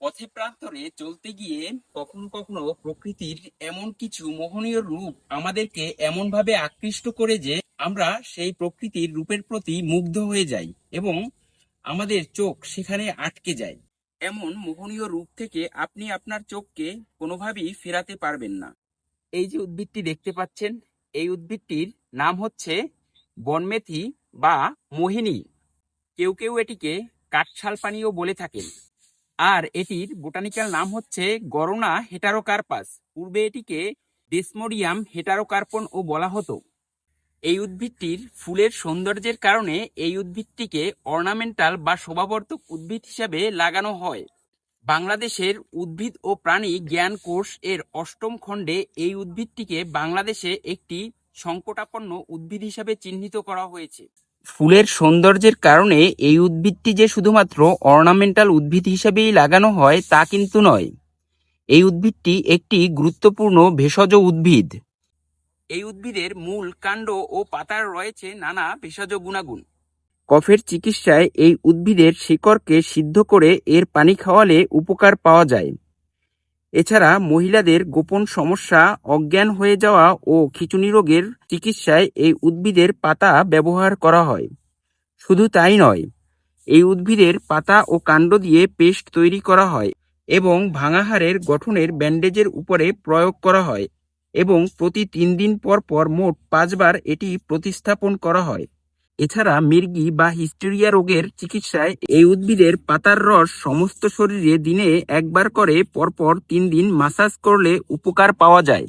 পথে প্রান্তরে চলতে গিয়ে কখনো কখনো প্রকৃতির এমন কিছু মোহনীয় রূপ আমাদেরকে এমন ভাবে আকৃষ্ট করে যে আমরা সেই প্রকৃতির রূপের প্রতি মুগ্ধ হয়ে যাই এবং আমাদের চোখ সেখানে আটকে যায়। এমন মোহনীয় রূপ থেকে আপনি আপনার চোখকে কোনোভাবেই ফেরাতে পারবেন না। এই যে উদ্ভিদটি দেখতে পাচ্ছেন, এই উদ্ভিদটির নাম হচ্ছে বনমেথি বা মোহিনী। কেউ কেউ এটিকে কাঠশাল পানিও বলে থাকেন। আর এটির বোটানিক্যাল নাম হচ্ছে গরনা হেটারোকার্পাস। পূর্বে এটিকে ডেসমোডিয়াম হেটারোকার্পন ও বলা হতো। এই উদ্ভিদটির ফুলের সৌন্দর্যের কারণে এই উদ্ভিদটিকে অর্নামেন্টাল বা শোভাবর্ধক উদ্ভিদ হিসাবে লাগানো হয়। বাংলাদেশের উদ্ভিদ ও প্রাণী জ্ঞান কোষ এর অষ্টম খণ্ডে এই উদ্ভিদটিকে বাংলাদেশে একটি সংকটাপন্ন উদ্ভিদ হিসাবে চিহ্নিত করা হয়েছে। ফুলের সৌন্দর্যের কারণে এই উদ্ভিদটি যে শুধুমাত্র অর্নামেন্টাল উদ্ভিদ হিসেবেই লাগানো হয় তা কিন্তু নয়। এই উদ্ভিদটি একটি গুরুত্বপূর্ণ ভেষজ উদ্ভিদ। এই উদ্ভিদের মূল কাণ্ড ও পাতার রয়েছে নানা ভেষজ গুণাগুণ। কফের চিকিৎসায় এই উদ্ভিদের শিকড়কে সিদ্ধ করে এর পানি খাওয়ালে উপকার পাওয়া যায়। এছাড়া মহিলাদের গোপন সমস্যা, অজ্ঞান হয়ে যাওয়া ও খিচুনি রোগের চিকিৎসায় এই উদ্ভিদের পাতা ব্যবহার করা হয়। শুধু তাই নয়, এই উদ্ভিদের পাতা ও কাণ্ড দিয়ে পেস্ট তৈরি করা হয় এবং ভাঙাহারের গঠনের ব্যান্ডেজের উপরে প্রয়োগ করা হয় এবং প্রতি তিন দিন পর পর মোট পাঁচবার এটি প্রতিস্থাপন করা হয়। এছাড়া মির্গি বা হিস্টেরিয়া রোগের চিকিৎসায় এই উদ্ভিদের পাতার রস সমস্ত শরীরে দিনে একবার করে পরপর তিন দিন মাসাজ করলে উপকার পাওয়া যায়।